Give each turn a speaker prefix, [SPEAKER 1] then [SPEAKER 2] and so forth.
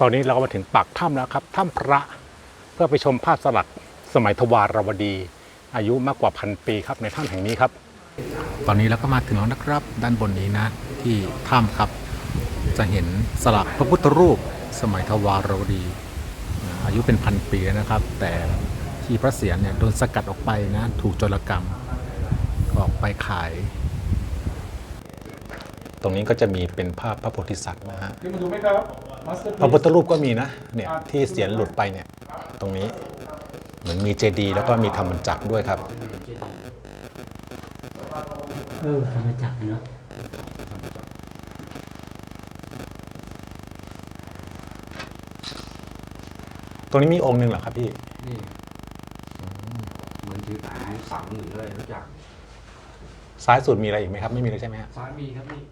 [SPEAKER 1] ตอนนี้เราก็มาถึงปากถ้ำแล้วครับถ้ำพระเพื่อไปชมภาพสลักสมัยทวารวดี อายุมากกว่าพันปีครับในถ้ำแห่งนี้ครับ ตอนนี้เราก็มาถึงแล้วนะครับด้านบนนี้นะ ที่ถ้ำครับ จะเห็นสลักพระพุทธรูปสมัยทวารวดีนะอายุเป็นพันปีแล้วนะครับ แต่ที่พระเศียรเนี่ยโดนสกัดออกไปนะ ถูกโจรกรรมออกไปขาย ตรงนี้ก็จะมีเป็นภาพพระโพธิสัตว์นะฮะ
[SPEAKER 2] ขึ้นมาดูไหมครับมาสเตอร์
[SPEAKER 1] พระพุทธรูปก็มีนะเนี่ยที่เสียนหลุดไปเนี่ยตรงนี้เหมือนมีเจดีย์แล้วก็มีธรรมจักรด้วยครับ
[SPEAKER 3] เออธรรมจักรเนาะ
[SPEAKER 1] ตรงนี้มีองค์หนึ่งเหรอครับพี่
[SPEAKER 4] นี่เหมือนถือสายสังหรืออะไรรู้จัก
[SPEAKER 1] ซ้ายสุดมีอะไรอีกไหมครับ ไม่มีเลยใช่ไหมฮะ
[SPEAKER 4] ซ้ายมีครับนี่